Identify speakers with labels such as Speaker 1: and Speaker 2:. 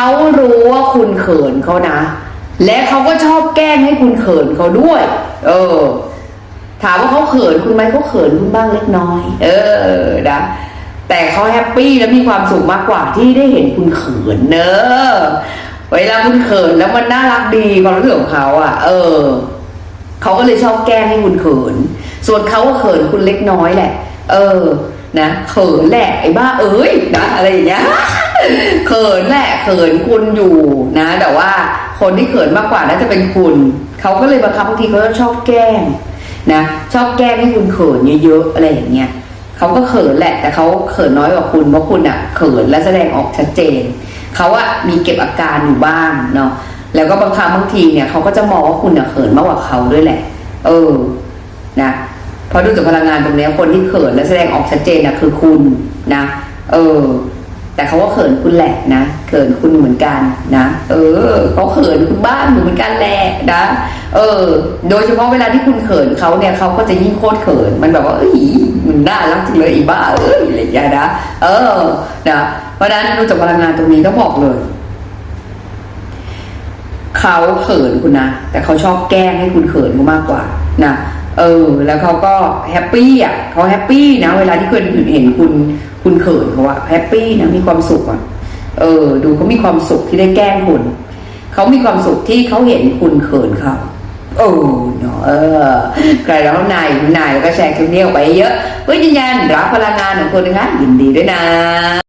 Speaker 1: เขารู้ว่าคุณเขินเขานะ และเขาก็ชอบแกล้งให้คุณเขินเขาด้วย เออ ถามว่าเขาเขินคุณไหมเขาเขินคุณบ้างเล็กน้อย เออนะแต่เขาแฮปปี้และมีความสุขมากกว่าที่ได้เห็นคุณเขินเนอะเวลาคุณเขินแล้วมันน่ารักดีความรู้สึกของเขาอะ เออเขาก็เลยชอบแกล้งให้คุณเขิน ส่วนเขาก็เขินคุณเล็กน้อยแหละ เออ นะเขินแหละไอ้บ้าเอ้ยนะอะไรอย่างเงี้ย ขินแหละเขินคุณอยู่นะ แต่ว่าคนที่เขินมากกว่าน่าจะเป็นคุณ เขาก็เลยบางครั้งบางทีเขาชอบแกล้งนะชอบแกล้งให้คุณเขินเยอะๆอะไรอย่างเงี้ยเขาก็เขินแหละ แต่เขาเขินน้อยกว่าคุณเพราะคุณอะเขินและแสดงออกชัดเจนเขาอะมีเก็บอาการอยู่บ้างเนาะแล้วก็บางครั้งบางทีเนี่ยเขาก็จะมองว่าคุณอะเขินมากกว่าเขาด้วยแหละ เออนะเพราะดูจากพลังงานตรงนี้คนที่เขินและแสดงออกชัดเจนนะคือคุณนะ เออ แต่เขาก็เขินคุณแหละนะเขินคุณเหมือนกันนะ เออเขาเขินคุณบ้างเหมือนกันแหละนะ เออ โดยเฉพาะเวลาที่คุณเขินเขาเนี่ยเขาก็จะยิ่งโคตรเขิน มันแบบว่าเอ้ยมันน่ารักจังเลยอีบ้าเอ้ยอะไรอย่างเงี้ยนะเออนะเพราะนั้นดูจากพลังงานตรงนี้ต้องบอกเลยเขาเขินคุณนะแต่เขาชอบแกล้งให้คุณเขินเขามากกว่านะเออ แล้วเขาก็แฮปปี้อะเขาแฮปปี้นะ เวลาที่คุณเห็นคุณ คุณเขินเขาอะแฮปปี้นะมีความสุขอะเออ ดูเขามีความสุขที่ได้แกล้งคุณเขามีความสุขที่เขาเห็นคุณเขินเขาโอ้เนาะเออใครแล้วนายนายแล้วก็แชร์คลิปนี้ออกไปเยอะเพื่อยืนยันรับพลังงานของคุณนะคะยินดีด้วยนะ